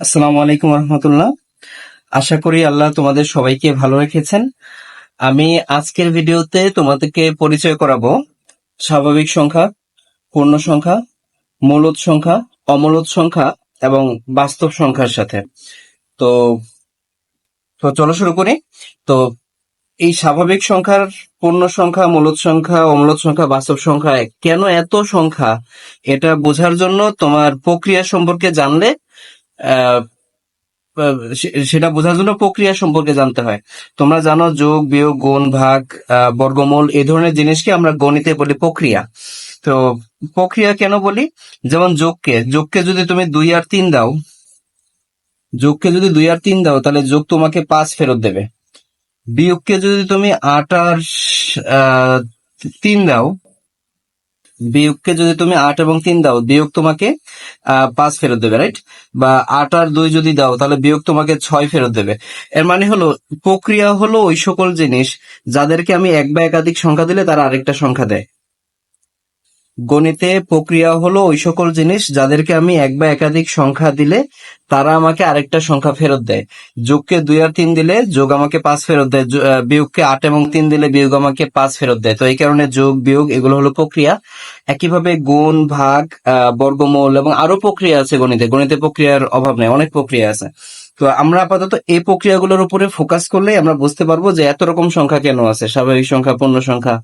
আসসালামু আলাইকুম রহমতুল্লাহ। আশা করি আল্লাহ তোমাদের সবাইকে ভালো রেখেছেন। আমি আজকের ভিডিওতে তোমাদেরকে পরিচয় করাবো। স্বাভাবিক সংখ্যা, পূর্ণ সংখ্যা, মূলত সংখ্যা অমূলদ সংখ্যা এবং বাস্তব সংখ্যার সাথে। তো তো চলো শুরু করি। তো, এই স্বাভাবিক সংখ্যার পূর্ণ সংখ্যা, মূলত সংখ্যা, অমূলত সংখ্যা, বাস্তব সংখ্যা, কেন এত সংখ্যা? এটা বোঝার জন্য তোমার প্রক্রিয়া সম্পর্কে জানলে সেটা বোঝার জন্য প্রক্রিয়া সম্পর্কে জানতে হয়। তোমরা জানো যোগ, বিয়োগ, গুণ, ভাগ বর্গমূল এই ধরনের জিনিসকে আমরা গণিতে বলি প্রক্রিয়া। তো প্রক্রিয়া কেন বলি? যেমন যোগকে যোগকে যদি তুমি দুই আর তিন দাও, যোগকে যদি দুই আর তিন দাও, তাহলে যোগ তোমাকে পাঁচ ফেরত দেবে। বিয়োগকে যদি তুমি আট আর তিন দাও বিয়োগকে যদি তুমি আট এবং তিন দাও, বিয়োগ তোমাকে পাঁচ ফেরত দেবে রাইট বা আট আর দুই যদি দাও, তাহলে বিয়োগ তোমাকে ছয় ফেরত দেবে। এর মানে হলো, প্রক্রিয়া হলো ওই সকল জিনিস যাদেরকে আমি এক বা একাধিক সংখ্যা দিলে তারা আরেকটা সংখ্যা দেয়। গণিতে প্রক্রিয়া হলো ওই সকল জিনিস যাদেরকে আমি এক বা একাধিক সংখ্যা দিলে তারা আমাকে আরেকটা সংখ্যা ফেরত দেয়। যোগকে দুই আর তিন দিলে যোগ আমাকে পাঁচ ফেরত দেয়। বিয়োগকে আট এবং তিন দিলে বিয়োগ আমাকে পাঁচ ফেরত দেয়। তো এই কারণে যোগ, বিয়োগ এগুলো হলো প্রক্রিয়া। একইভাবে গুণ, ভাগ বর্গমূল এবং আরও প্রক্রিয়া আছে গণিতে। গণিতে প্রক্রিয়ার অভাব নেই, অনেক প্রক্রিয়া আছে। তো আমরা আপাতত এই প্রক্রিয়াগুলোর উপরে ফোকাস করলে আমরা বুঝতে পারব যে এত রকম সংখ্যা কেন আছে? স্বাভাবিক সংখ্যা, পূর্ণ সংখ্যা,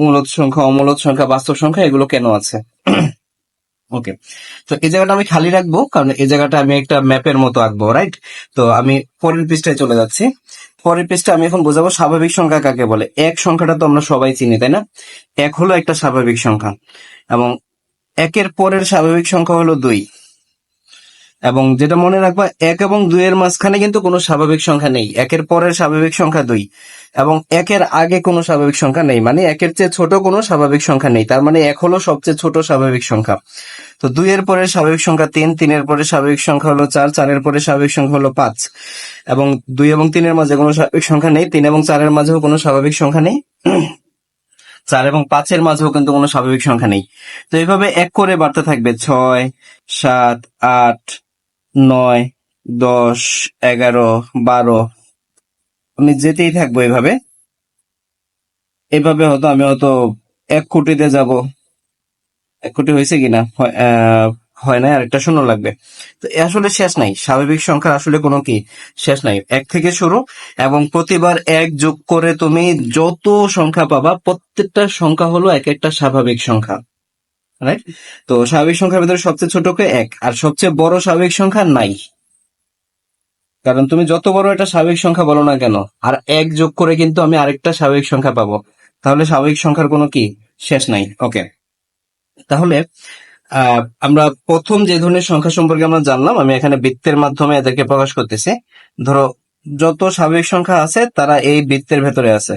মূলত সংখ্যা, অমূলত সংখ্যা, বাস্তব সংখ্যা, এগুলো কেন আছে? ওকে তো এই জায়গাটা আমি খালি রাখব, কারণ এই জায়গাটা আমি একটা ম্যাপের মতো আঁকবো রাইট তো আমি পরের পৃষ্ঠায় চলে যাচ্ছি। পরের পৃষ্ঠা আমি এখন বোঝাবো স্বাভাবিক সংখ্যা কাকে বলে। এক সংখ্যাটা তো আমরা সবাই চিনি, তাই না? এক হলো একটা স্বাভাবিক সংখ্যা এবং একের পরের স্বাভাবিক সংখ্যা হলো দুই। এবং যেটা মনে রাখবা এক এবং দুইয়ের মাঝখানে কিন্তু কোনো স্বাভাবিক সংখ্যা নেই একের পরের স্বাভাবিক সংখ্যা দুই এবং একের আগে কোনো স্বাভাবিক সংখ্যা নেই মানে একের চেয়ে ছোট কোনো স্বাভাবিক সংখ্যা নেই তার মানে এক হলো সবচেয়ে ছোট স্বাভাবিক সংখ্যা তো দুইয়ের পরে স্বাভাবিক সংখ্যা তিন তিনের পরে স্বাভাবিক সংখ্যা হলো চার চারের পরে স্বাভাবিক সংখ্যা হলো পাঁচ এবং দুই এবং তিনের মাঝে কোনো স্বাভাবিক সংখ্যা নেই তিন এবং চারের মাঝেও কোনো স্বাভাবিক সংখ্যা নেই চার এবং পাঁচের মাঝেও কিন্তু কোনো স্বাভাবিক সংখ্যা নেই তো এইভাবে এক করে বাড়তে থাকবে ছয় সাত আট নয়, দশ, এগারো, বারো। আমি যেতেই থাকব এভাবে। এভাবে হয়তো আমি হয়তো এক কোটিতে যাব। এক কোটি হয়েছে কিনা? হয় না আরেকটা শূন্য লাগবে। তো আসলে শেষ নাই। স্বাভাবিক সংখ্যা আসলে কোনো কি? শেষ নাই। এক থেকে শুরু, এবং প্রতিবার এক যোগ করে তুমি যত সংখ্যা পাবা, প্রত্যেকটা সংখ্যা হলো এক একটা স্বাভাবিক সংখ্যা। রাইট তো স্বাভাবিক সংখ্যার ভিতরে সবচেয়ে ছোটকে এক, আর সবচেয়ে বড় স্বাভাবিক সংখ্যা নাই। কারণ তুমি যত বড় একটা স্বাভাবিক সংখ্যা বলো না কেন, আর এক যোগ করে কিন্তু আমি আরেকটা স্বাভাবিক সংখ্যা পাবো। তাহলে স্বাভাবিক সংখ্যার কোনো কি? শেষ নাই। ওকে তাহলে আমরা প্রথম যে ধরনের সংখ্যা সম্পর্কে আমরা জানলাম, আমি এখানে বৃত্তের মাধ্যমে এদেরকে প্রকাশ করতেছি। ধরো, যত স্বাভাবিক সংখ্যা আছে, তারা এই বৃত্তের ভেতরে আছে।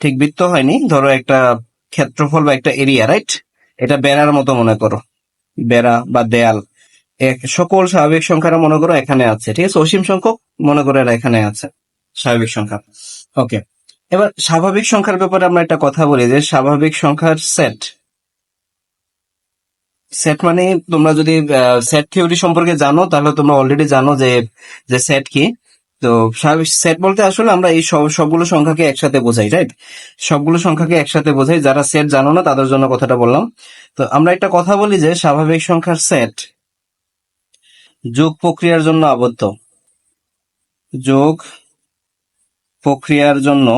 ঠিক বৃত্ত হয়নি, ধরো একটা ক্ষেত্রফল বা একটা এরিয়া রাইট এটা বেড়ার মতো মনে করো। বেড়া বা দেয়াল। এক সকল স্বাভাবিক সংখ্যারা মনে করো এখানে আছে, ঠিক আছে? অসীম সংখ্যক মনে করো এরা এখানে আছে, স্বাভাবিক সংখ্যা। ওকে এবার স্বাভাবিক সংখ্যার ব্যাপারে আমরা একটা কথা বলি যে স্বাভাবিক সংখ্যার সেট সেট মানে তোমরা যদি সেট থিওরি সম্পর্কে জানো, তাহলে তোমরা অলরেডি জানো যে যে সেট কি। তো সেট বলতে আসলে আমরা এই সব সবগুলো সংখ্যাকে একসাথে বোঝাই রাইট সবগুলো সংখ্যাকে একসাথে বোঝাই, যারা সেট জানো না, তাদের জন্য কথাটা বললাম। তো আমরা একটা কথা বলি যে, স্বাভাবিক সংখ্যার সেট যোগ প্রক্রিয়ার জন্য আবদ্ধ। যোগ প্রক্রিয়ার জন্য,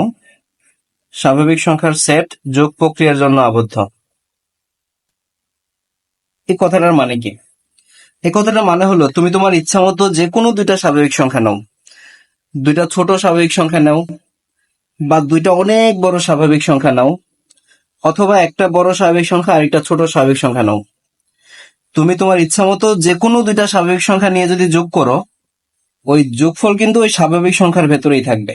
স্বাভাবিক সংখ্যার সেট যোগ প্রক্রিয়ার জন্য আবদ্ধ। এই কথাটার মানে কি? এই কথাটার মানে হলো, তুমি তোমার ইচ্ছা মতো যে কোনো দুইটা স্বাভাবিক সংখ্যা নাও। দুইটা ছোট স্বাভাবিক সংখ্যা নাও, বা দুইটা অনেক বড় স্বাভাবিক সংখ্যা নাও, অথবা একটা বড় স্বাভাবিক সংখ্যা আর একটা ছোট স্বাভাবিক সংখ্যা নাও। তুমি তোমার ইচ্ছা মতো যে কোনো দুইটা স্বাভাবিক সংখ্যা নিয়ে যদি যোগ করো, ওই যোগফল কিন্তু ওই স্বাভাবিক সংখ্যার ভেতরেই থাকবে।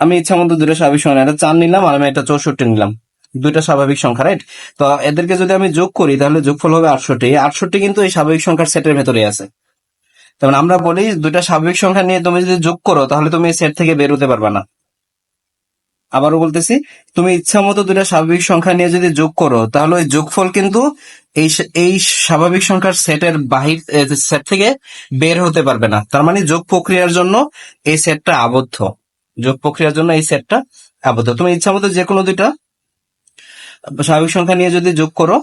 আমি ইচ্ছা মতো দুটো স্বাভাবিক সংখ্যা, একটা চার নিলাম আর আমি একটা চৌষট্টি নিলাম। দুইটা স্বাভাবিক সংখ্যা রাইট তো এদেরকে যদি আমি যোগ করি, তাহলে যোগফল হবে আটষট্টি। আটষট্টি কিন্তু এই স্বাভাবিক সংখ্যার সেটের ভেতরে আছে। তেমন আমরা বলি দুইটা স্বাভাবিক সংখ্যা নিয়ে তুমি যদি যোগ করো, তাহলে তুমি সেট থেকে বের হতে পারবে না। আবারও বলতেছি, তুমি ইচ্ছা মতো দুইটা স্বাভাবিক সংখ্যা নিয়ে যদি যোগ করো, তাহলে ওই যোগফল কিন্তু এই এই স্বাভাবিক সংখ্যার সেটের বাহির সেট থেকে বের হতে পারবে না। তার মানে যোগ প্রক্রিয়ার জন্য এই সেটটা আবদ্ধ। যোগ প্রক্রিয়ার জন্য এই সেটটা আবদ্ধ। তুমি ইচ্ছা মতো যে কোনো দুইটা স্বাভাবিক সংখ্যা নিয়ে যদি যোগ করো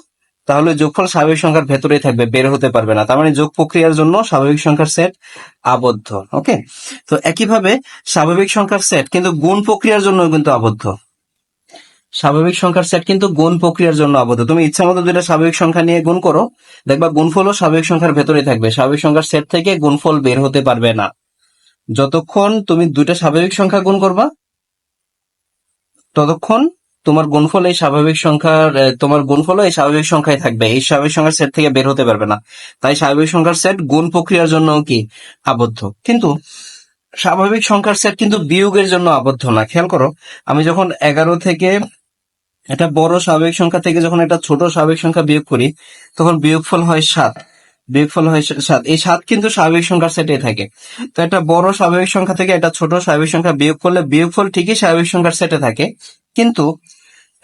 তাহলে যোগফল স্বাভাবিক সংখ্যার ভেতরেই থাকবে, বের হতে পারবে না। তার মানে যোগ প্রক্রিয়ার জন্য স্বাভাবিক সংখ্যার সেট আবদ্ধ, ওকে? তো একইভাবে স্বাভাবিক সংখ্যার সেট কিন্তু গুণ প্রক্রিয়ার জন্য কিন্তু আবদ্ধ। স্বাভাবিক সংখ্যার সেট কিন্তু গুণ প্রক্রিয়ার জন্য আবদ্ধ। তুমি ইচ্ছা মতো দুইটা স্বাভাবিক সংখ্যা নিয়ে গুণ করো, দেখবা গুণফলও স্বাভাবিক সংখ্যার ভেতরেই থাকবে। স্বাভাবিক সংখ্যার সেট থেকে গুণফল বের হতে পারবে না। যতক্ষণ তুমি দুইটা স্বাভাবিক সংখ্যা গুণ করবা, ততক্ষণ তোমার গুণফল এই স্বাভাবিক সংখ্যার তোমার গুণফল এই স্বাভাবিক সংখ্যায় থাকবে। এই স্বাভাবিক সংখ্যার সেট থেকে বের হতে পারবে না। তাই স্বাভাবিক সংখ্যার সেট গুণ প্রক্রিয়ার জন্য কি আবদ্ধ? কিন্তু স্বাভাবিক সংখ্যার সেট কিন্তু বিয়োগের জন্য আবদ্ধ না। খেয়াল করো, আমি যখন এগারো থেকে একটা বড় স্বাভাবিক সংখ্যা থেকে যখন একটা ছোট স্বাভাবিক সংখ্যা বিয়োগ করি, তখন বিয়োগফল হয় সাত। বিয়োগফল হয় সাত। এই সাত কিন্তু স্বাভাবিক সংখ্যার সেটে থাকে। তো একটা বড় স্বাভাবিক সংখ্যা থেকে একটা ছোট স্বাভাবিক সংখ্যা বিয়োগ করলে বিয়োগফল ঠিকই স্বাভাবিক সংখ্যার সেটে থাকে। কিন্তু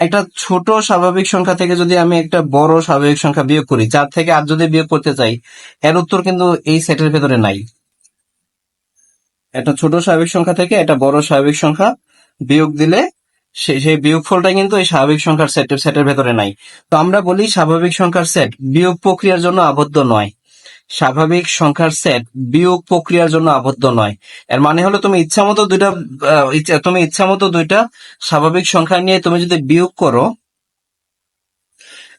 একটা ছোট স্বাভাবিক সংখ্যা থেকে যদি আমি একটা বড় স্বাভাবিক সংখ্যা বিয়োগ করি, চার থেকে আট যদি বিয়োগ করতে চাই, এর উত্তর কিন্তু এই সেটের ভেতরে নাই। একটা ছোট স্বাভাবিক সংখ্যা থেকে একটা বড় স্বাভাবিক সংখ্যা বিয়োগ দিলে সে- সেই বিয়োগফলটা কিন্তু এই স্বাভাবিক সংখ্যার সেটের সেটের ভেতরে নাই। তো আমরা বলি স্বাভাবিক সংখ্যার সেট বিয়োগ প্রক্রিয়ার জন্য আবদ্ধ নয়। স্বাভাবিক সংখ্যার সেট বিয়োগ প্রক্রিয়ার জন্য আবদ্ধ নয়। এর মানে হলো তুমি ইচ্ছা মতো দুইটা তুমি ইচ্ছা মতো দুইটা স্বাভাবিক সংখ্যা নিয়ে তুমি যদি বিয়োগ করো,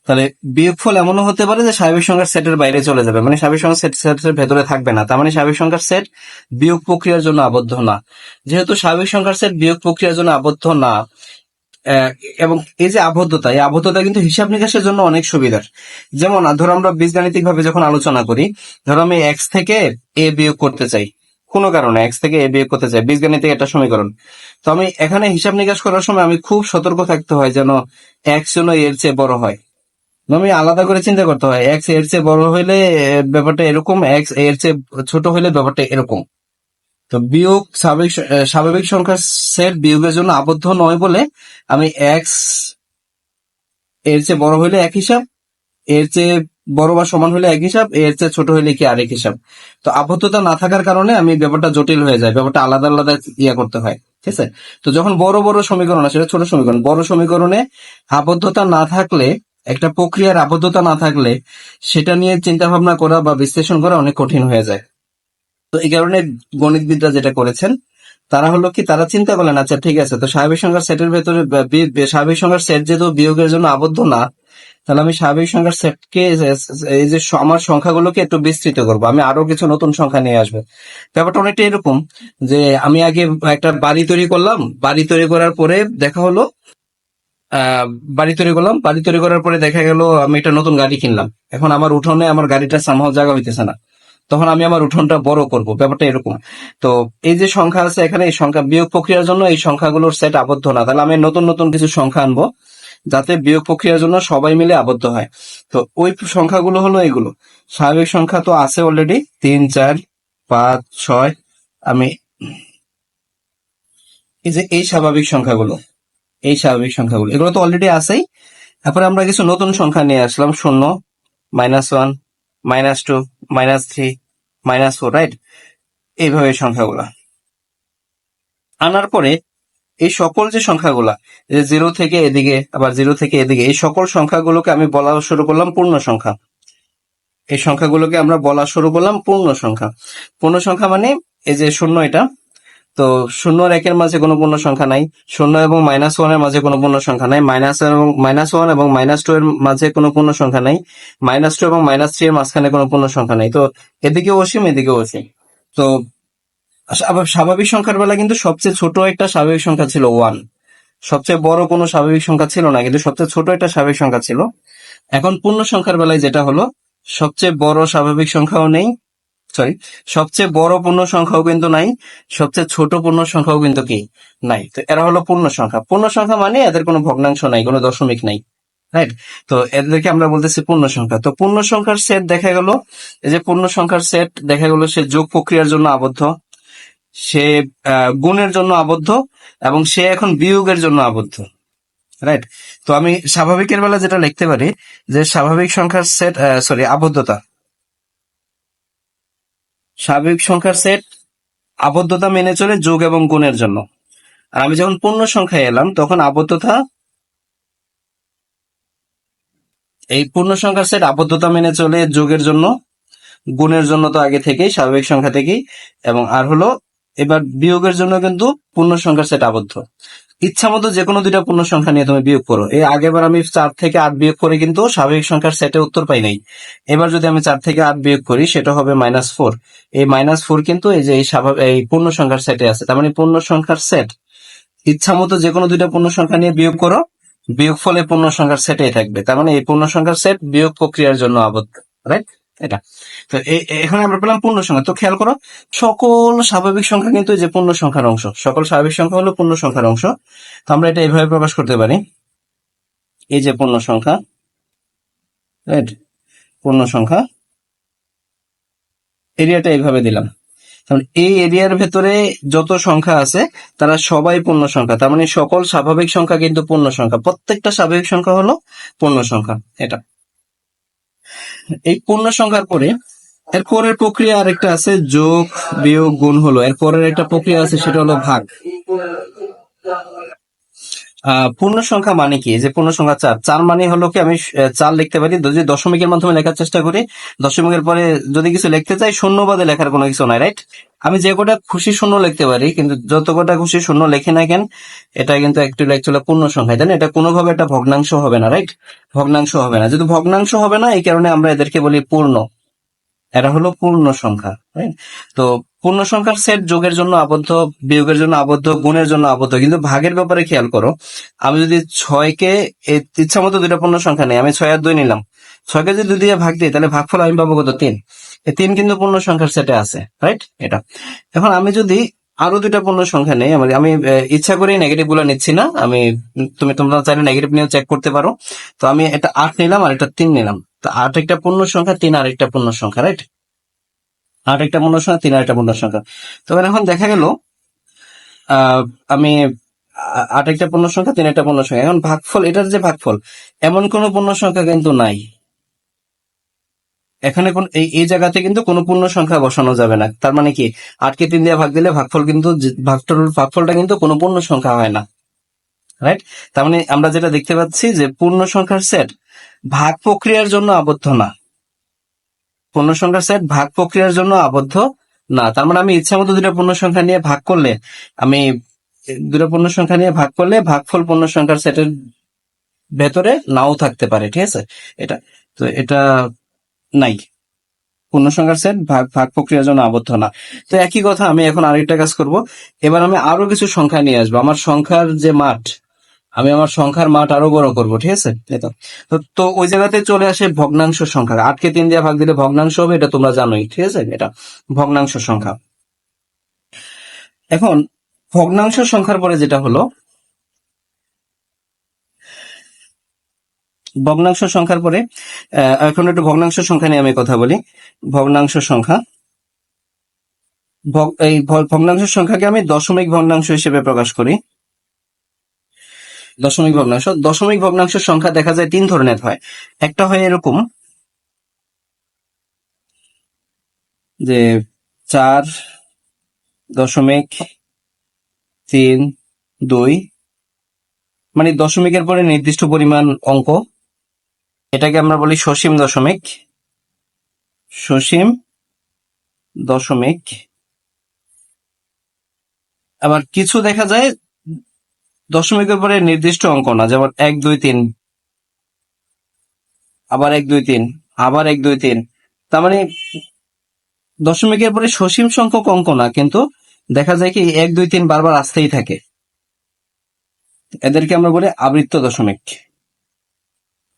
তাহলে বিয়োগফল এমনও হতে পারে যে স্বাভাবিক সংখ্যার সেটের বাইরে চলে যাবে। মানে স্বাভাবিক সংখ্যার সেট সেটের ভেতরে থাকবে না। তার মানে স্বাভাবিক সংখ্যার সেট বিয়োগ প্রক্রিয়ার জন্য আবদ্ধ না। যেহেতু স্বাভাবিক সংখ্যার সেট বিয়োগ প্রক্রিয়ার জন্য আবদ্ধ না এবং এই যে আবদ্ধতা, এই আবদ্ধতা কিন্তু হিসাব নিকাশের জন্য অনেক সুবিধার। যেমন ধরো আমরা বীজগাণিতিক ভাবে যখন আলোচনা করি, ধরো আমি এক্স থেকে এ বিয়োগ করতে চাই, কোনো কারণে এক্স থেকে এ বিয়োগ করতে চাই, বীজগাণিতিক একটা সমীকরণ। তো আমি এখানে হিসাব নিকাশ করার সময় আমি খুব সতর্ক থাকতে হয় যেন এক্স যেন এর চেয়ে বড় হয়। আমি আলাদা করে চিন্তা করতে হয় এক্সের চেয়ে বড় হইলে ব্যাপারটা এরকম এক্সের চেয়ে ছোট হইলে ব্যাপারটা এরকম। তো বিয়োগ স্বাভাবিক স্বাভাবিক সংখ্যার সেট বিয়োগের জন্য আবদ্ধ নয় বলে আমি এক্সের চেয়ে বড় হইলে এক হিসাব, এর চেয়ে বড় বা সমান হলে এক হিসাব, এর চেয়ে ছোট হইলে কি আরেক হিসাব? তো আবদ্ধতা না থাকার কারণে আমি ব্যাপারটা জটিল হয়ে যায়, ব্যাপারটা আলাদা আলাদা ইয়া করতে হয়, ঠিক আছে? তো যখন বড় বড় সমীকরণ আছে ছোট সমীকরণ, বড় সমীকরণে আবদ্ধতা না থাকলে, একটা প্রক্রিয়ার আবদ্ধতা না থাকলে, সেটা নিয়ে চিন্তা ভাবনা করা বা বিশ্লেষণ করা অনেক কঠিন হয়ে যায়। তো এই কারণে গণিতবিদরা যেটা করেছেন, তারা হলো কি, তারা চিন্তা করলেন আচ্ছা ঠিক আছে, তো স্বাভাবিক সংখ্যার সেটের ভেতরে স্বাভাবিক সংখ্যার সেট যেহেতু বিয়োগের জন্য আবদ্ধ না, তাহলে আমি স্বাভাবিক সংখ্যার সেটকে, এই যে আমার সংখ্যাগুলোকে একটু বিস্তৃত করব, আমি আরও কিছু নতুন সংখ্যা নিয়ে আসব। ব্যাপারটা অনেকটা এরকম, যে আমি আগে একটা বাড়ি তৈরি করলাম, বাড়ি তৈরি করার পরে দেখা হলো বাড়ি তৈরি করলাম, বাড়ি তৈরি করার পরে দেখা গেল, আমি একটা নতুন গাড়ি কিনলাম। এখন আমার উঠোনে আমার গাড়িটা সামহাও জায়গা হইতেছে না। তখন আমি আমার উঠোনটা বড় করব, ব্যাপারটা এরকম। তো এই যে সংখ্যা আছে এখানে, এই সংখ্যা বিয়োগ প্রক্রিয়ার জন্য এই সংখ্যাগুলোর সেট আবদ্ধ না। তাহলে আমি নতুন নতুন কিছু সংখ্যা আনব, যাতে বিয়োগ প্রক্রিয়ার জন্য সবাই মিলে আবদ্ধ হয়। তো ওই সংখ্যাগুলো হলো এগুলো। স্বাভাবিক সংখ্যা তো আছে অলরেডি তিন, চার, পাঁচ, ছয়, আমি এই যে এই স্বাভাবিক সংখ্যাগুলো, এই স্বাভাবিক সংখ্যাগুলো, এগুলো তো অলরেডি আছেই। তারপরে আমরা কিছু নতুন সংখ্যা নিয়ে আসলাম, শূন্য minus one minus two, minus three, minus four, right? এইভাবে সংখ্যাগুলা। আনার পরে এই সকল যে সংখ্যাগুলা যে জিরো থেকে এদিকে, আবার জিরো থেকে এদিকে, এই সকল সংখ্যাগুলোকে আমি বলা শুরু করলাম পূর্ণ সংখ্যা। এই সংখ্যাগুলোকে আমরা বলা শুরু করলাম পূর্ণ সংখ্যা। পূর্ণ সংখ্যা মানে এই যে শূন্য এটা তো শূন্য আর একের মাঝে কোনো পূর্ণ সংখ্যা নাই। শূন্য এবং মাইনাস ওয়ানের মাঝে কোনো পূর্ণ সংখ্যা নাই। মাইনাস এবং মাইনাস ওয়ান এবং মাইনাস টু এর মাঝে কোনো পূর্ণ সংখ্যা নাই। মাইনাস টু এবং মাইনাস থ্রি এর মাঝখানে কোনো পূর্ণ সংখ্যা নাই। তো এদিকে অসীম এদিকে অসীম। তো স্বাভাবিক- সংখ্যার বেলা কিন্তু সবচেয়ে ছোট একটা স্বাভাবিক সংখ্যা ছিল ওয়ান সবচেয়ে বড় কোনো স্বাভাবিক সংখ্যা ছিল না, কিন্তু সবচেয়ে ছোট একটা স্বাভাবিক সংখ্যা ছিল। এখন পূর্ণ সংখ্যার বেলায় যেটা হলো, সবচেয়ে বড় স্বাভাবিক সংখ্যাও নেই সরি সবচেয়ে বড় পূর্ণ সংখ্যাও কিন্তু নাই, সবচেয়ে ছোট পূর্ণ সংখ্যাও কিন্তু কি নাই। তো এরা হলো পূর্ণ সংখ্যা। পূর্ণ সংখ্যা মানে এদের কোনো ভগ্নাংশ নাই, কোনো দশমিক নাই রাইট তো এদেরকে আমরা বলতেছি পূর্ণ সংখ্যা। তো পূর্ণ সংখ্যার সেট দেখা গেল, এই যে পূর্ণ সংখ্যার সেট দেখা গেল সে যোগ প্রক্রিয়ার জন্য আবদ্ধ, সে গুণের জন্য আবদ্ধ এবং সে এখন বিয়োগের জন্য আবদ্ধ রাইট তো আমি স্বাভাবিকের বেলা যেটা লিখতে পারি যে স্বাভাবিক সংখ্যার সেট সরি আবদ্ধতা। স্বাভাবিক সংখ্যার সেট আবদ্ধতা মেনে চলে যোগ এবং গুণের জন্য। আর আমি যখন পূর্ণ সংখ্যায় এলাম, তখন আবদ্ধতা, এই পূর্ণ সংখ্যার সেট আবদ্ধতা মেনে চলে যোগের জন্য, গুণের জন্য তো আগে থেকেই, স্বাভাবিক সংখ্যা থেকেই, এবং আর হলো এবার বিয়োগের জন্য কিন্তু পূর্ণ সংখ্যার সেট আবদ্ধ। ইচ্ছা মতো যে কোনো দুইটা পূর্ণ সংখ্যা নিয়ে তুমি বিয়োগ করো। এই আগেবার আমি চার থেকে আট বিয়োগ করে কিন্তু স্বাভাবিক সংখ্যার সেটে উত্তর পাই নাই। এবার যদি আমি চার থেকে আট বিয়োগ করি, সেটা হবে মাইনাস ফোর এই মাইনাস ফোর কিন্তু এই যে এই স্বাভাবিক এই পূর্ণ সংখ্যার সেটে আছে। তার মানে পূর্ণ সংখ্যার সেট ইচ্ছা মতো যে কোনো দুইটা পূর্ণ সংখ্যা নিয়ে বিয়োগ করো বিয়োগ ফলে পূর্ণ সংখ্যার সেটেই থাকবে। তার মানে এই পূর্ণ সংখ্যার সেট বিয়োগ প্রক্রিয়ার জন্য আবদ্ধ রাইট এটা। তো এখানে আমরা পেলাম পূর্ণ সংখ্যা। তো খেয়াল করো, সকল স্বাভাবিক সংখ্যা কিন্তু যে পূর্ণ সংখ্যার অংশ। সকল স্বাভাবিক সংখ্যা হলো পূর্ণ সংখ্যার অংশ। তো আমরা এটা এইভাবে প্রকাশ করতে পারি। এই যে পূর্ণ সংখ্যা রাইট পূর্ণ সংখ্যা। এরিয়াটা এইভাবে দিলাম। কারণ এই এরিয়ার ভেতরে যত সংখ্যা আছে, তারা সবাই পূর্ণ সংখ্যা। তার মানে সকল স্বাভাবিক সংখ্যা কিন্তু পূর্ণ সংখ্যা। প্রত্যেকটা স্বাভাবিক সংখ্যা হলো পূর্ণ সংখ্যা। এটা। এই পূর্ণ সংখ্যার পরে এর পরের প্রক্রিয়া আরেকটা আছে, যোগ, বিয়োগ, গুণ হলো। এর পরের একটা প্রক্রিয়া আছে, সেটা হলো ভাগ। পূর্ণ সংখ্যা মানে কি? যে পূর্ণ সংখ্যা চার। চার মানে হলো কি, আমি চার লিখতে পারি। যদি দশমিকের মাধ্যমে লেখার চেষ্টা করি, দশমিকের পরে যদি কিছু লিখতে চাই শূন্য বাদে লেখার কোনো কিছু নাই রাইট আমি যে কটা খুশি শূন্য লিখতে পারি, কিন্তু যত কটা খুশি শূন্য লেখে না কেন, এটা কিন্তু পূর্ণ সংখ্যা তাই না এটা কোনোভাবে একটা ভগ্নাংশ হবে না রাইট ভগ্নাংশ হবে না। যদি ভগ্নাংশ হবে না, এই কারণে আমরা এদেরকে বলি পূর্ণ। এরা হলো পূর্ণ সংখ্যা? তো পূর্ণ সংখ্যার সেট যোগের জন্য আবদ্ধ, বিয়োগের জন্য আবদ্ধ, গুণের জন্য আবদ্ধ, কিন্তু ভাগের ব্যাপারে খেয়াল করো। আমি যদি ছয়কে ইচ্ছা মতো দুইটা পূর্ণ সংখ্যা নেই, আমি ছয় আর দুই নিলাম। ছয়কে যদি দুই দিয়ে ভাগ দিই, তাহলে ভাগফল আমি পাবো কত? তিন। তিন কিন্তু পূর্ণ সংখ্যার সেটে আছে রাইট এটা। এখন আমি যদি আরও দুইটা পূর্ণ সংখ্যা নেই আমি আমি ইচ্ছা করেই নেগেটিভগুলো নিচ্ছি না। আমি, তুমি তোমরা চাইলে নেগেটিভ নিয়েও চেক করতে পারো। তো আমি এটা আট নিলাম আর এটা তিন নিলাম। তো আট একটা পূর্ণ সংখ্যা তিন আর একটা পূর্ণ সংখ্যা রাইট আট একটা পূর্ণ সংখ্যা তিন একটা পূর্ণ সংখ্যা তো এখন দেখা গেল আমি আট একটা পূর্ণ সংখ্যা তিন একটা পূর্ণ সংখ্যা এখন ভাগফল, এটার যে ভাগফল, এমন কোনো পূর্ণ সংখ্যা কিন্তু নাই। এখানে কোন এই জায়গাতে কিন্তু কোনো পূর্ণ সংখ্যা বসানো যাবে না। তার মানে কি? আটকে তিন দিয়ে ভাগ দিলে ভাগফল কিন্তু ভাগফল, ভাগফলটা কিন্তু কোনো পূর্ণ সংখ্যা হয় না। রাইট তার মানে আমরা যেটা দেখতে পাচ্ছি যে পূর্ণ সংখ্যার সেট ভাগ প্রক্রিয়ার জন্য আবদ্ধ না। পূর্ণ সংখ্যার সেট ভাগ প্রক্রিয়ার জন্য আবদ্ধ? না, তার মানে আমি ইচ্ছা মতো দুটা পূর্ণ সংখ্যা নিয়ে ভাগ করলে, আমি দুটো পূর্ণ সংখ্যা নিয়ে ভাগ করলে ভাগফল পূর্ণ সংখ্যার সেটের ভেতরে নাও থাকতে পারে, ঠিক আছে? এটা, তো এটা নাই। পূর্ণ সংখ্যার সেট ভাগ ভাগ প্রক্রিয়ার জন্য আবদ্ধ না। তো একই কথা, আমি এখন আরেকটা কাজ করব। এবার আমি আরও কিছু সংখ্যা নিয়ে আসব। আমার সংখ্যার যে মাঠ আমি আমার সংখ্যার মাঠ আরও বড় করব, ঠিক আছে? তো। তো ওই জায়গাতে চলে আসে ভগ্নাংশ সংখ্যা। আটকে তিন দিয়ে ভাগ দিলে ভগ্নাংশ হবে, এটা তোমরা জানোই, ঠিক আছে? এটা ভগ্নাংশ সংখ্যা। এখন, ভগ্নাংশ সংখ্যার পরে যেটা হলো, ভগ্নাংশ সংখ্যার পরে এখন একটু ভগ্নাংশ সংখ্যা নিয়ে আমি কথা বলি। ভগ্নাংশ সংখ্যা এই ভগ্নাংশ সংখ্যাকে আমি দশমিক ভগ্নাংশ হিসেবে প্রকাশ করি। দশমিক ভগ্নাংশ। দশমিক ভগ্নাংশের সংখ্যা দেখা যায় তিন ধরনের হয়। একটা হয় এরকম যে চার দশমিক তিন দুই মানে দশমিকের পরে নির্দিষ্ট পরিমাণ অঙ্ক। এটাকে আমরা বলি সসীম দশমিক। সসীম দশমিক। আবার কিছু দেখা যায় দশমিকের পরে নির্দিষ্ট অঙ্ক না, যেমন এক, দুই, তিন। আবার এক, দুই, তিন। আবার এক, দুই, তিন। তার মানে দশমিকের পরে সসীম সংখ্যক অঙ্ক না, কিন্তু দেখা যায় কি এক, দুই, তিন বারবার আসতেই থাকে। এদেরকে আমরা বলি আবৃত্ত দশমিক।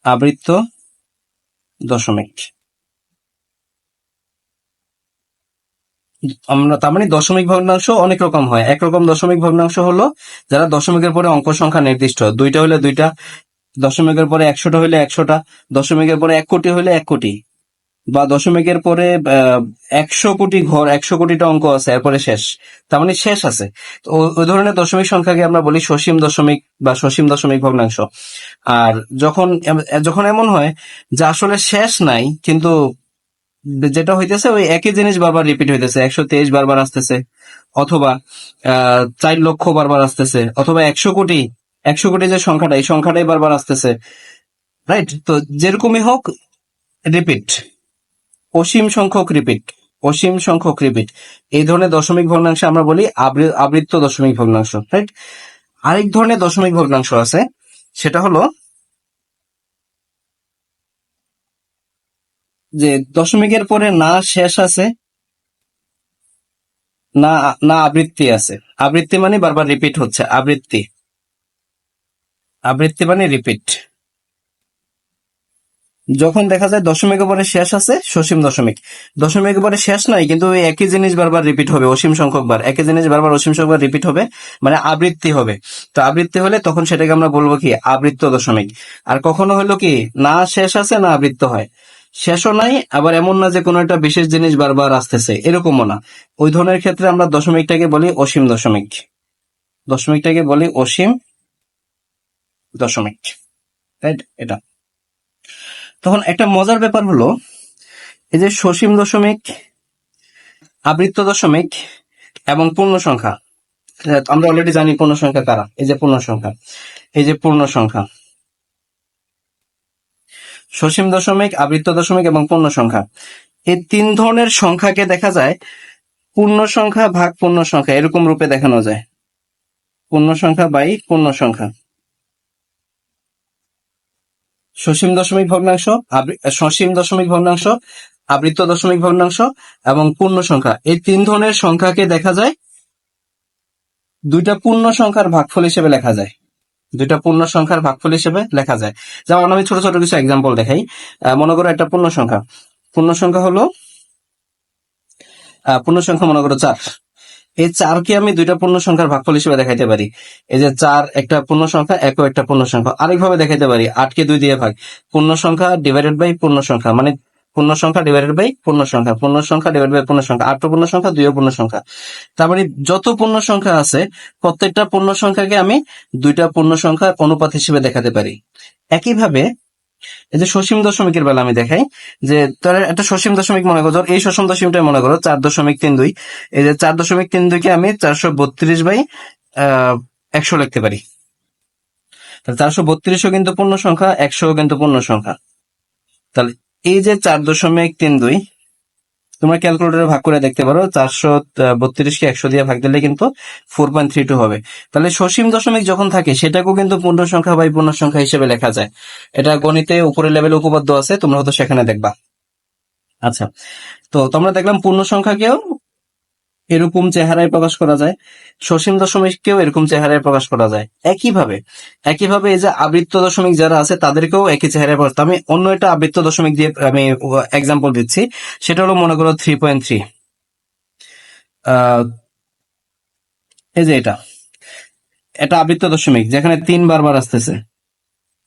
আবৃত্ত দশমিক। আমরা তার মানে দশমিক ভগ্নাংশ অনেক রকম হয়। একরকম দশমিক ভগ্নাংশ হলো যারা দশমিকের পরে অঙ্ক সংখ্যা নির্দিষ্ট। দুইটা হলে দুইটা, দশমিকের পরে একশোটা হলে একশোটা, দশমিকের পরে এক কোটি হলে এক কোটি বা দশমিকের পরে একশো কোটি ঘর, একশো কোটিটা অঙ্ক আছে, এরপরে শেষ। তার মানে শেষ আছে। তো ওই ধরনের দশমিক সংখ্যাকে আমরা বলি সসীম দশমিক বা সসীম দশমিক ভগ্নাংশ। আর যখন যখন এমন হয় যে আসলে শেষ নাই, কিন্তু যেটা হইতেছে, ওই একই জিনিস বারবার রিপিট হইতেছে। একশো তেইশ বারবার আসতেছে। অথবা চার লক্ষ বারবার আসতেছে। অথবা একশো কোটি। একশো কোটি যে সংখ্যাটা, এই সংখ্যাটাই বারবার আসতেছে। রাইট তো যেরকমই হোক রিপিট অসীম সংখ্যক রিপিট অসীম সংখ্যক রিপিট এই ধরনের দশমিক ভগ্নাংশ আমরা বলি আবৃ- আবৃত্ত দশমিক ভগ্নাংশ। রাইট আরেক ধরনের দশমিক ভগ্নাংশ আছে। সেটা হলো যে দশমিকের পরে না শেষ আছে, না না আবৃত্তি আছে। আবৃত্তি মানে বারবার রিপিট হচ্ছে। আবৃত্তি। আবৃত্তি মানে রিপিট যখন দেখা যায় দশমিকের পরে শেষ আছে, সসীম দশমিক। দশমিকের পরে শেষ নাই, কিন্তু একই জিনিস বারবার রিপিট হবে, অসীম সংখ্যক বার। একই জিনিস বারবার অসীম সংখ্যক রিপিট হবে মানে আবৃত্তি হবে। তো আবৃত্তি হলে তখন সেটাকে আমরা বলব কি? আবৃত্ত দশমিক। আর কখনো হলো কি? না শেষ আছে, না আবৃত্ত হয়। শেষও নাই, আবার এমন না যে কোনো একটা বিশেষ জিনিস বারবার আসতেছে। এরকমও না। ওই ধরনের ক্ষেত্রে আমরা দশমিকটাকে বলি অসীম দশমিক। দশমিকটাকে বলি অসীম দশমিক। রাইট এটা। তখন একটা মজার ব্যাপার হলো, এই যে সসীম দশমিক, আবৃত্ত দশমিক এবং পূর্ণ সংখ্যা। আমরা অলরেডি জানি পূর্ণ সংখ্যা কারা? এই যে পূর্ণ সংখ্যা। এই যে পূর্ণ সংখ্যা। সসীম দশমিক, আবৃত্ত দশমিক এবং পূর্ণ সংখ্যা। এই তিন ধরনের সংখ্যাকে দেখা যায়, পূর্ণ সংখ্যা ভাগ পূর্ণ সংখ্যা, এরকম রূপে দেখানো যায়। পূর্ণ সংখ্যা বাই পূর্ণ সংখ্যা। সসীম দশমিক ভগ্নাংশ সসীম দশমিক ভগ্নাংশ, আবৃত্ত দশমিক ভগ্নাংশ এবং পূর্ণ সংখ্যা। এই তিন ধরনের সংখ্যাকে দেখা যায়, দুইটা পূর্ণ সংখ্যার ভাগফল হিসেবে লেখা যায়। দুইটা পূর্ণ সংখ্যার ভাগফল হিসেবে লেখা যায়। যেমন আমি ছোট ছোট কিছু এক্সাম্পল দেখাই। মনে করো একটা পূর্ণ সংখ্যা। পূর্ণ সংখ্যা হলো পূর্ণ সংখ্যা মনে করো চার। এই চারকে আমি দুইটা পূর্ণ সংখ্যার ভাগফল হিসেবে দেখাইতে পারি। এই যে চার একটা পূর্ণ সংখ্যা একও একটা পূর্ণ সংখ্যা। আরেকভাবে দেখাইতে পারি, আটকে দুই দিয়ে ভাগ। পূর্ণ সংখ্যা ডিভাইডেড বাই পূর্ণ সংখ্যা মানে পূর্ণ সংখ্যা ডিভাইডেড বাই পূর্ণ সংখ্যা পূর্ণ সংখ্যা ডিভাইড বাই পূর্ণ সংখ্যা আটটা পূর্ণ সংখ্যা দুইও পূর্ণ সংখ্যা তার মানে যত পূর্ণ সংখ্যা আছে, প্রত্যেকটা পূর্ণ সংখ্যাকে আমি দুইটা পূর্ণ সংখ্যার অনুপাত হিসেবে দেখাতে পারি। একইভাবে এই যে সসীম দশমিকের বেলা আমি দেখাই, যে তার একটা সসীম দশমিক মনে করো এই সসীম দশমিকটাই মনে করো, চার দশমিক তিন দুই। এই যে চার দশমিক তিন দুইকে আমি চারশো বত্রিশ বাই একশো লিখতে পারি। চারশো বত্রিশও কিন্তু পূর্ণ সংখ্যা একশো কিন্তু পূর্ণ সংখ্যা তাহলে এই যে চার দশমিক তিন দুই, তোমরা ক্যালকুলেটরে ভাগ করে দেখতে পারো, চারশো বত্রিশকে একশো দিয়ে ভাগ দিলে কিন্তু ফোর পয়েন্ট থ্রি টু হবে। তাহলে সসীম দশমিক যখন থাকে, সেটাকেও কিন্তু পূর্ণ সংখ্যা বা পূর্ণ সংখ্যা হিসেবে লেখা যায়। এটা গণিতে উপরের লেভেল উপপাদ্য আছে, তোমরা হয়তো সেখানে দেখবা। আচ্ছা তো তোমরা দেখলাম পূর্ণ সংখ্যাকেও এরকম চেহারায় প্রকাশ করা যায়। সসীম দশমিককেও এরকম চেহারায় প্রকাশ করা যায়। একইভাবে একইভাবে এই যে আবৃত্ত দশমিক যারা আছে, তাদেরকেও একই চেহারায় প্রকাশ আমি অন্য একটা আবৃত্ত দশমিক দিয়ে আমি এক্সাম্পল দিচ্ছি। সেটা হলো মনে করো থ্রি পয়েন্ট থ্রি এই যে এটা। এটা আবৃত্ত দশমিক, যেখানে তিন বারবার আসতেছে।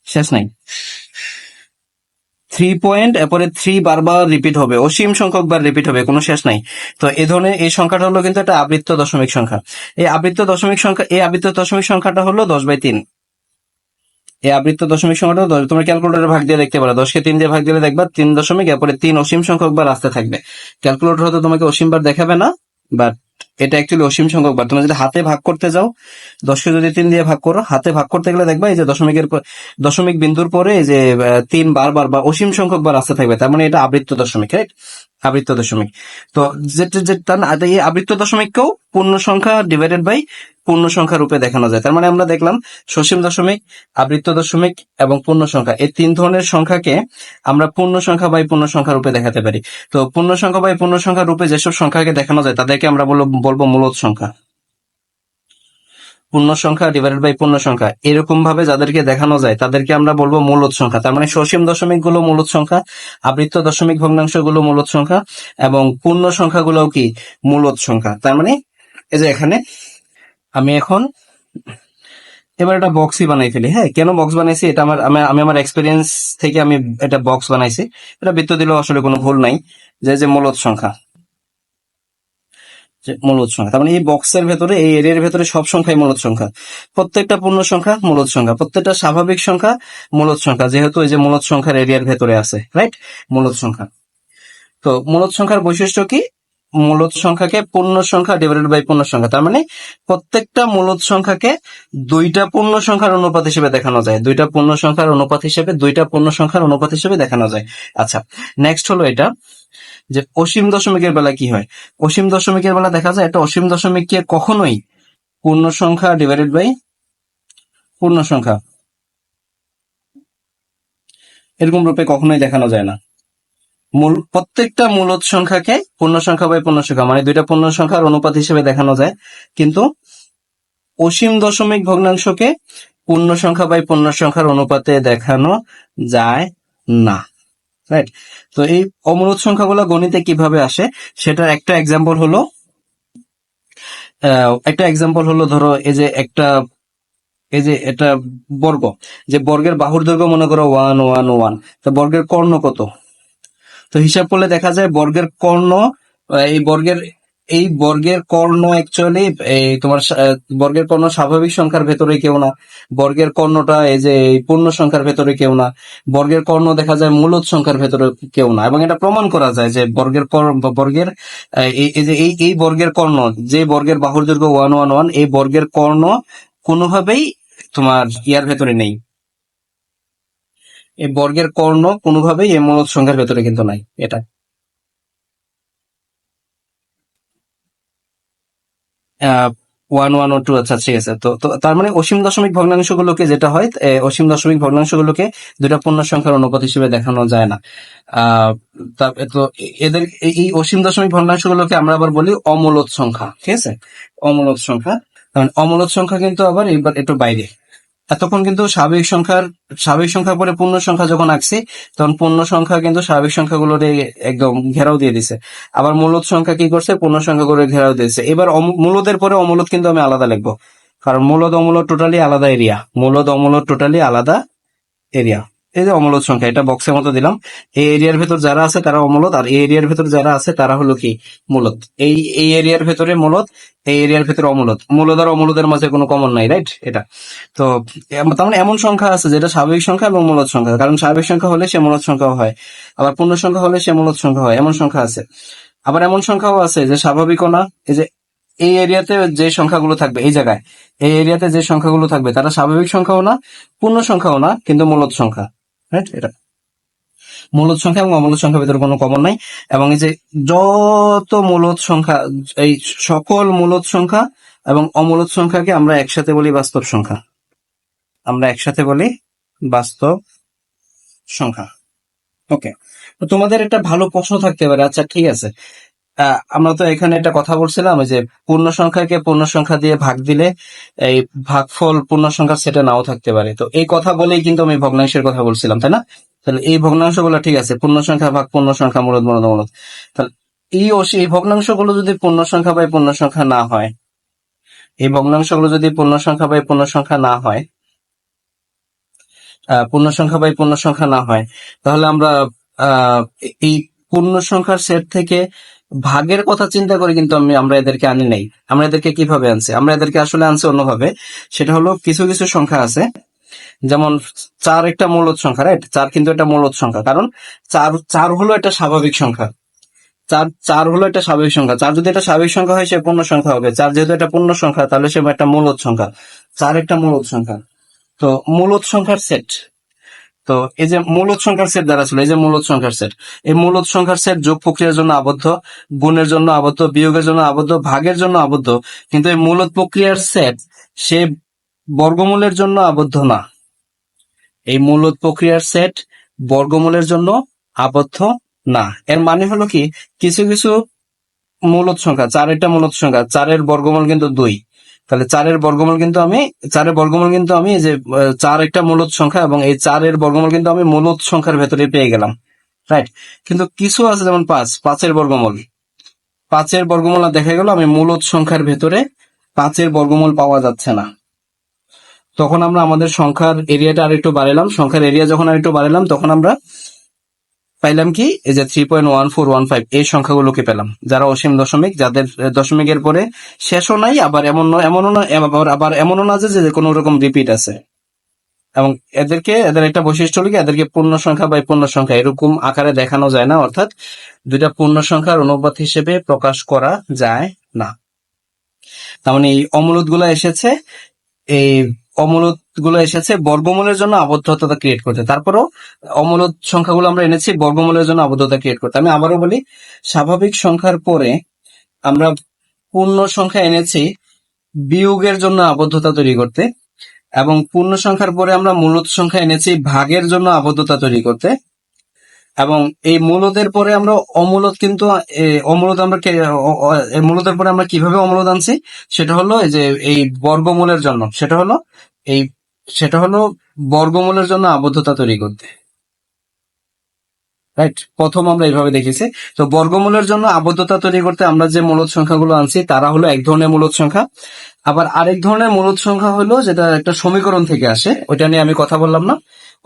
শেষ নাই। থ্রি পয়েন্ট এরপরে থ্রি বারবার রিপিট হবে, অসীম সংখ্যক বার রিপিট হবে, কোনো শেষ নাই। তো এই ধরনের, এই সংখ্যাটা হলো কিন্তু একটা আবৃত্ত দশমিক সংখ্যা। এই আবৃত্ত দশমিক সংখ্যা, এই আবৃত্ত দশমিক সংখ্যাটা হলো দশ বাই তিন। এই আবৃত্ত দশমিক সংখ্যাটা দশ, তোমরা ক্যালকুলেটরে ভাগ দিয়ে দেখতে পারো দশকে তিন দিয়ে ভাগ দিলে দেখবা তিন দশমিক, এরপরে তিন অসীম সংখ্যক বার আসতে থাকবে। ক্যালকুলেটর হয়তো তোমাকে অসীম বার দেখাবে না বাট এটা অ্যাকচুয়ালি অসীম সংখ্যক বার। তোমরা যদি হাতে ভাগ করতে যাও, দশকে যদি তিন দিয়ে ভাগ করো, হাতে ভাগ করতে গেলে দেখবা এই যে দশমিকের দশমিক বিন্দুর পরে এই যে তিন বারবার বা অসীম সংখ্যক বার আসতে থাকবে। তার মানে এটা আবৃত্ত দশমিক রাইট আবৃত্ত দশমিক তো যেটা এই আবৃত্ত দশমিককেও পূর্ণ সংখ্যা ডিভাইডেড বাই পূর্ণ সংখ্যা রূপে দেখানো যায়। তার মানে আমরা দেখলাম সসীম দশমিক আবৃত্ত দশমিক এবং পূর্ণ সংখ্যা। এই তিন ধরনের সংখ্যাকে আমরা পূর্ণ সংখ্যা বাই পূর্ণ সংখ্যা রূপে দেখাতে পারি। তো পূর্ণ সংখ্যা বাই পূর্ণ সংখ্যা রূপে যেসব সংখ্যাকে দেখানো যায়, তাদেরকে আমরা বলব বলব মূলত সংখ্যা। পূর্ণ সংখ্যা ডিভাইডেড বাই পূর্ণ সংখ্যা এরকম ভাবে যাদেরকে দেখানো যায়, তাদেরকে আমরা বলব মূলত সংখ্যা। তার মানে সসীম দশমিকগুলো মূলত সংখ্যা, আবৃত্ত দশমিক ভগ্নাংশগুলো মূলত সংখ্যা, এবং পূর্ণ সংখ্যা গুলোও কি? মূলত সংখ্যা। তার মানে এই যে এখানে আমি এখন এবার এটা বক্সই বানাই ফেলি। হ্যাঁ কেন বক্স বানাইছি? এটা আমার আমি আমি আমার এক্সপিরিয়েন্স থেকে আমি এটা বক্স বানাইছি। এটা বৃত্ত দিলেও আসলে কোনো ভুল নাই। যে যে মূলত সংখ্যা। মূলত সংখ্যা তার মানে এই বক্সের ভেতরে, এই এরিয়ার ভেতরে সব সংখ্যাই মূলত সংখ্যা প্রত্যেকটা পূর্ণ সংখ্যা মূলত সংখ্যা প্রত্যেকটা স্বাভাবিক সংখ্যা মূলত সংখ্যা যেহেতু এই যে মূলত সংখ্যার এরিয়ার ভেতরে আছে রাইট মূলত সংখ্যা তো মূলত সংখ্যার বৈশিষ্ট্য কি? মূলত সংখ্যাকে পূর্ণ সংখ্যা ডিভাইডেড বাই পূর্ণ সংখ্যা। তার মানে প্রত্যেকটা মূলত সংখ্যাকে দুইটা পূর্ণ সংখ্যার অনুপাত হিসেবে দেখানো যায়। দুইটা পূর্ণ সংখ্যার অনুপাত হিসেবে, দুইটা পূর্ণ সংখ্যার অনুপাত হিসেবে দেখানো যায়। আচ্ছা নেক্সট হলো এটা। যে অসীম দশমিকের বেলা কি হয়? অসীম দশমিকের বেলা দেখা যায় একটা অসীম দশমিককে কখনোই পূর্ণ সংখ্যা ডিভাইডেড বাই পূর্ণ সংখ্যা এরকম রূপে কখনোই দেখানো যায় না। মূল, প্রত্যেকটা মূলত সংখ্যাকে পূর্ণ সংখ্যা বাই পূর্ণ সংখ্যা মানে দুইটা পূর্ণ সংখ্যার অনুপাত হিসেবে দেখানো যায়। কিন্তু অসীম দশমিক ভগ্নাংশকে পূর্ণ সংখ্যা বাই পূর্ণ সংখ্যার অনুপাতে দেখানো যায় না। রাইট তো এই অমূলত সংখ্যাগুলো গণিতে কীভাবে আসে? সেটার একটা এক্সাম্পল হলো একটা এক্সাম্পল হলো ধরো এই যে একটা, এই যে এটা বর্গ, যে বর্গের বাহুর দৈর্ঘ্য মনে করো ওয়ান ওয়ান ওয়ান তো বর্গের কর্ণ কত? তো হিসাব করলে দেখা যায় বর্গের কর্ণ এই বর্গের এই বর্গের কর্ণ অ্যাকচুয়ালি এই তোমার বর্গের কর্ণ স্বাভাবিক সংখ্যার ভেতরে কেউ না। বর্গের কর্ণটা এই যে, এই পূর্ণ সংখ্যার ভেতরে কেউ না। বর্গের কর্ণ দেখা যায় মূলত সংখ্যার ভেতরে কেউ না। এবং এটা প্রমাণ করা যায় যে বর্গের বর্গের এই যে, এই এই বর্গের কর্ণ, যে বর্গের বাহুর দৈর্ঘ্য ওয়ান ওয়ান ওয়ান এই বর্গের কর্ণ কোনোভাবেই তোমার ইয়ার ভেতরে নেই। এই বর্গের কর্ণ কোনোভাবেই এই মূলত সংখ্যার ভেতরে কিন্তু নাই, এটা। ওয়ান ওয়ান ও টু আচ্ছা ঠিক আছে। তো তার মানে অসীম দশমিক ভগ্নাংশগুলোকে যেটা হয় অসীম দশমিক ভগ্নাংশগুলোকে দুটা পূর্ণ সংখ্যার অনুপাত হিসেবে দেখানো যায় না। তা- এদের, এই- অসীম দশমিক ভগ্নাংশগুলোকে আমরা আবার বলি অমূলত সংখ্যা, ঠিক আছে? অমূলত সংখ্যা। কারণ অমূলত সংখ্যা কিন্তু আবার এবার একটু বাইরে। এতক্ষণ কিন্তু স্বাভাবিক সংখ্যার, স্বাভাবিক সংখ্যা পরে পূর্ণ সংখ্যা যখন আঁকছি, তখন পূর্ণ সংখ্যা কিন্তু স্বাভাবিক সংখ্যাগুলো একদম ঘেরাও দিয়ে দিছে। আবার মূলত সংখ্যা কি করছে? পূর্ণ সংখ্যাগুলো ঘেরাও দিয়েছে। এবার মূলদের পরে অমূলত কিন্তু আমি আলাদা লিখব। কারণ মূলত অমূলত টোটালি আলাদা এরিয়া মূলত অমূলত টোটালি আলাদা এরিয়া এই যে অমলত সংখ্যা, এটা বক্সের মতো দিলাম। এই এরিয়ার ভেতর যারা আছে তারা অমলত আর এই এরিয়ার ভেতর যারা আছে তারা হলো কি? মূলত। এই এই এরিয়ার ভেতরে মূলত, এই এরিয়ার ভেতরে অমূলদ। মূলত আর অমূলদের মাঝে কোনো কমন নাই রাইট এটা। তো তার মানে এমন সংখ্যা আছে যেটা স্বাভাবিক সংখ্যা এবং মূলত সংখ্যা। কারণ স্বাভাবিক সংখ্যা হলে সে মূলত সংখ্যাও হয়। আবার পূর্ণ সংখ্যা হলে সে মূলত সংখ্যা হয়। এমন সংখ্যা আছে। আবার এমন সংখ্যাও আছে যে স্বাভাবিকও না। এই যে, এই এরিয়াতে যে সংখ্যাগুলো থাকবে, এই জায়গায়, এই এরিয়াতে যে সংখ্যাগুলো থাকবে, তারা স্বাভাবিক সংখ্যাও না, পূর্ণ সংখ্যাও না, কিন্তু মূলত সংখ্যা। রাইট এটা সংখ্যা এবং অমূলদ সংখ্যা ভিতরে কোনো কমন নাই। এবং এই যে যত মূলদ সংখ্যা, এই সকল মূলদ সংখ্যা এবং অমূলদ সংখ্যাকে আমরা একসাথে বলি বাস্তব সংখ্যা। আমরা একসাথে বলি বাস্তব সংখ্যা। ওকে তোমাদের একটা ভালো প্রশ্ন থাকতে পারে। আচ্ছা ঠিক আছে। আমরা তো এখানে একটা কথা বলছিলাম যে পূর্ণ সংখ্যাকে পূর্ণ সংখ্যা দিয়ে ভাগ দিলে এই ভাগফল পূর্ণ সংখ্যা সেটা নাও থাকতে পারে। তো এই কথা বলেই কিন্তু আমি ভগ্নাংশের কথা বলছিলাম, তাই না? তাহলে এই ভগ্নাংশগুলো ঠিক আছে পূর্ণ সংখ্যা ভাগ পূর্ণ সংখ্যা মূলত মূলত মূলত তাহলে এই এই ভগ্নাংশগুলো যদি পূর্ণ সংখ্যা বাই পূর্ণ সংখ্যা না হয়, এই ভগ্নাংশগুলো যদি পূর্ণ সংখ্যা বাই পূর্ণ সংখ্যা না হয় পূর্ণ সংখ্যা বাই পূর্ণ সংখ্যা না হয়, তাহলে আমরা এই পূর্ণ সংখ্যার সেট থেকে ভাগের কথা চিন্তা করে কিন্তু আমি, আমরা এদেরকে আনি নাই। আমরা এদেরকে কীভাবে আনছি? আমরা এদেরকে আসলে আনছি অন্যভাবে। সেটা হলো কিছু কিছু সংখ্যা আছে। যেমন চার একটা মূলত সংখ্যা রাইট চার কিন্তু একটা মূলত সংখ্যা। কারণ চার চার হলো একটা স্বাভাবিক সংখ্যা। চার চার হলো একটা স্বাভাবিক সংখ্যা। চার যদি একটা স্বাভাবিক সংখ্যা হয়, সে পূর্ণ সংখ্যা হবে। চার যেহেতু একটা পূর্ণ সংখ্যা, তাহলে সে একটা মূলত সংখ্যা। চার একটা মূলত সংখ্যা। তো মূলত সংখ্যার সেট তো এই যে মূলত সংখ্যার সেট দ্বারা ছিল এই যে মূলত সংখ্যার সেট এই মূলত সংখ্যার সেট যোগ প্রক্রিয়ার জন্য আবদ্ধ, গুণের জন্য আবদ্ধ, বিয়োগের জন্য আবদ্ধ, ভাগের জন্য আবদ্ধ, কিন্তু এই মূলত প্রক্রিয়ার সেট সে বর্গমূলের জন্য আবদ্ধ না। এই মূলত প্রক্রিয়ার সেট বর্গমূলের জন্য আবদ্ধ না। এর মানে হলো কি? কিছু কিছু মূলত সংখ্যা, চার একটা মূলত সংখ্যা, চারের বর্গমূল কিন্তু দুই। তাহলে চারের বর্গমূল কিন্তু আমি, চারের বর্গমূল কিন্তু আমি যে চার একটা মূলত সংখ্যা এবং এই চারের বর্গমূল কিন্তু আমি মূলত সংখ্যার ভেতরে পেয়ে গেলাম রাইট কিন্তু কিছু আছে যেমন পাঁচ, পাঁচের বর্গমূল। পাঁচের বর্গমূল দেখা গেল আমি মূলত সংখ্যার ভেতরে পাঁচের বর্গমূল পাওয়া যাচ্ছে না। তখন আমরা আমাদের সংখ্যার এরিয়াটা আর একটু বাড়ালাম সংখ্যার এরিয়া যখন আর একটু বাড়ালাম তখন আমরা পাইলাম কি? এই যে three point one four one five এই সংখ্যাগুলোকে পেলাম। যারা অসীম দশমিক, যাদের দশমিকের পরে শেষও নাই, আবার এমন এমনও না আবার এমনও না যে কোনো রকম রিপিট আছে। এবং এদেরকে, এদের একটা বৈশিষ্ট্য কি, এদেরকে পূর্ণ সংখ্যা বা পূর্ণ সংখ্যা, এরকম আকারে দেখানো যায় না, অর্থাৎ দুইটা পূর্ণ সংখ্যার অনুপাত হিসেবে প্রকাশ করা যায় না। তার মানে এই অমূলত এসেছে, এই অমূলত গুলো এসেছে, বর্গমূলের জন্য আবদ্ধতা ক্রিয়েট করতে। তারপরও অমূলত সংখ্যাগুলো আমরা এনেছি, বর্গমূলের জন্য আবদ্ধতা ক্রিয়েট করতে। আমি আবারও বলি, স্বাভাবিক সংখ্যার পরে আমরা পূর্ণ সংখ্যা এনেছি বিয়োগের জন্য আবদ্ধতা তৈরি করতে এবং পূর্ণ সংখ্যার পরে আমরা মূলত সংখ্যা এনেছি ভাগের জন্য আবদ্ধতা তৈরি করতে এবং এই মূলদের পরে আমরা অমূলত কিন্তু অমূলত আমরা মূলদের পরে আমরা কীভাবে অমূলত আনছি? সেটা হলো এই যে, এই বর্গমূলের জন্য। সেটা হলো এই সেটা হলো বর্গমূলের জন্য আবদ্ধতা তৈরি করতে। রাইট প্রথম আমরা এইভাবে দেখেছি। তো বর্গমূলের জন্য আবদ্ধতা তৈরি করতে আমরা যে মূলত সংখ্যাগুলো আনছি, তারা হলো এক ধরনের মূলত সংখ্যা। আবার আরেক ধরনের মূলত সংখ্যা হলো যেটা একটা সমীকরণ থেকে আসে, ওইটা নিয়ে আমি কথা বললাম না।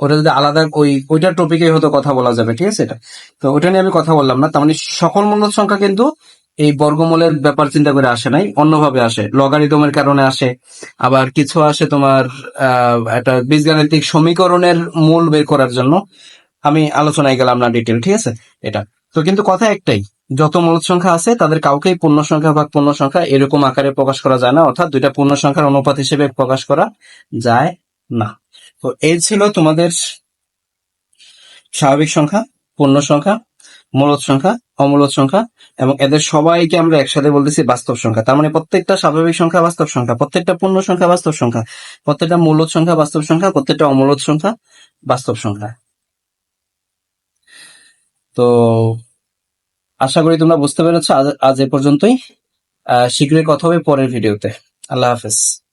ওটা যদি আলাদা ওই, ওইটার টপিকে হয়তো কথা বলা যাবে, ঠিক আছে এটা? তো ওটা নিয়ে আমি কথা বললাম না। তার মানে সকল মূলত সংখ্যা কিন্তু এই বর্গমূলের ব্যাপার চিন্তা করে আসে নাই, অন্যভাবে আসে। লগারিদমের কারণে আসে। আবার কিছু আসে তোমার একটা বীজগাণিতিক সমীকরণের মূল বের করার জন্য। আমি আলোচনায় গেলাম না ডিটেল ঠিক আছে? এটা। তো কিন্তু কথা একটাই, যত মূলত সংখ্যা আছে, তাদের কাউকেই পূর্ণ সংখ্যা বা পূর্ণ সংখ্যা এরকম আকারে প্রকাশ করা যায় না, অর্থাৎ দুইটা পূর্ণ সংখ্যার অনুপাত হিসেবে প্রকাশ করা যায় না। তো এই ছিল তোমাদের স্বাভাবিক সংখ্যা, পূর্ণ সংখ্যা মূলত সংখ্যা, অমূলত সংখ্যা, এবং এদের সবাইকে আমরা একসাথে বলতেছি বাস্তব সংখ্যা। তার মানে প্রত্যেকটা স্বাভাবিক সংখ্যা বাস্তব সংখ্যা, প্রত্যেকটা পূর্ণ সংখ্যা বাস্তব সংখ্যা, প্রত্যেকটা মূলত সংখ্যা বাস্তব সংখ্যা, প্রত্যেকটা অমূলত সংখ্যা বাস্তব সংখ্যা। তো আশা করি তোমরা বুঝতে পেরেছ, আজ এ পর্যন্তই। শীঘ্রই কথা হবে পরের ভিডিওতে। আল্লাহ হাফেজ।